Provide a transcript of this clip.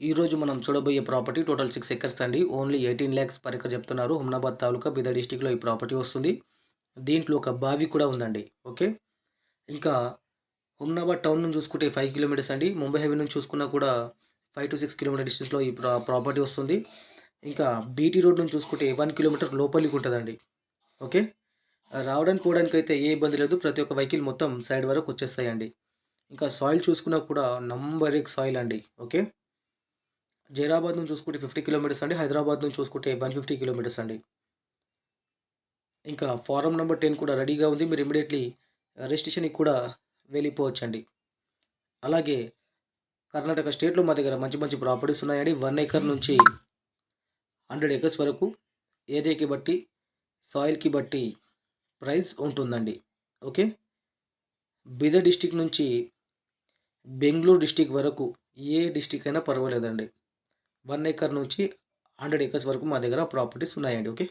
ఈరోజు మనం చూడబోయే ప్రాపర్టీ టోటల్ సిక్స్ ఎకర్స్ అండి. Only eighteen lakhs per acre చెప్తున్నారు. హుమ్నాబాద్ తాలూకా బీద డిస్టిక్లో ఈ ప్రాపర్టీ వస్తుంది. దీంట్లో ఒక బావి కూడా ఉందండి. ఓకే? ఇంకా హుమ్నాబాద్ టౌన్ నుంచి చూసుకుంటే ఫైవ్ కిలోమీటర్స్ అండి. ముంబై హైవే నుంచి చూసుకున్నా కూడా ఫైవ్ టు సిక్స్ కిలోమీటర్ డిస్టెన్స్లో ఈ ప్రా ప్రాపర్టీ వస్తుంది. ఇంకా బీటీ రోడ్ నుంచి చూసుకుంటే వన్ కిలోమీటర్ లోపలికి ఉంటుందండి. ఓకే? రావడానికి పోవడానికి అయితే ఏ ఇబ్బంది లేదు. ప్రతి ఒక్క వెహికల్ మొత్తం సైడ్ వరకు వచ్చేస్తాయండి. ఇంకా సాయిల్ చూసుకున్నా కూడా నంబర్ ఎక్ సాయిల్ అండి. ఓకే? జైరాబాద్ నుంచి చూసుకుంటే ఫిఫ్టీ కిలోమీటర్స్ అండి. హైదరాబాద్ నుంచి చూసుకుంటే వన్ ఫిఫ్టీ కిలోమీటర్స్ అండి. ఇంకా ఫారం నెంబర్ టెన్ కూడా రెడీగా ఉంది. మీరు ఇమీడియట్లీ రిజిస్ట్రేషన్కి కూడా వెళ్ళిపోవచ్చండి. అలాగే కర్ణాటక స్టేట్లో మా దగ్గర మంచి మంచి ప్రాపర్టీస్ ఉన్నాయండి. వన్ ఎకర్ నుంచి హండ్రెడ్ ఎకర్స్ వరకు ఏరియాకి బట్టి సాయిల్కి బట్టి ప్రైస్ ఉంటుందండి. ఓకే? బిదర్ డిస్టిక్ నుంచి బెంగళూరు డిస్టిక్ వరకు ఏ డిస్టిక్ అయినా పర్వాలేదండి. వన్ ఏకర్ నుంచి హండ్రెడ్ ఏకర్స్ వరకు మా దగ్గర ప్రాపర్టీస్ ఉన్నాయండి ఓకే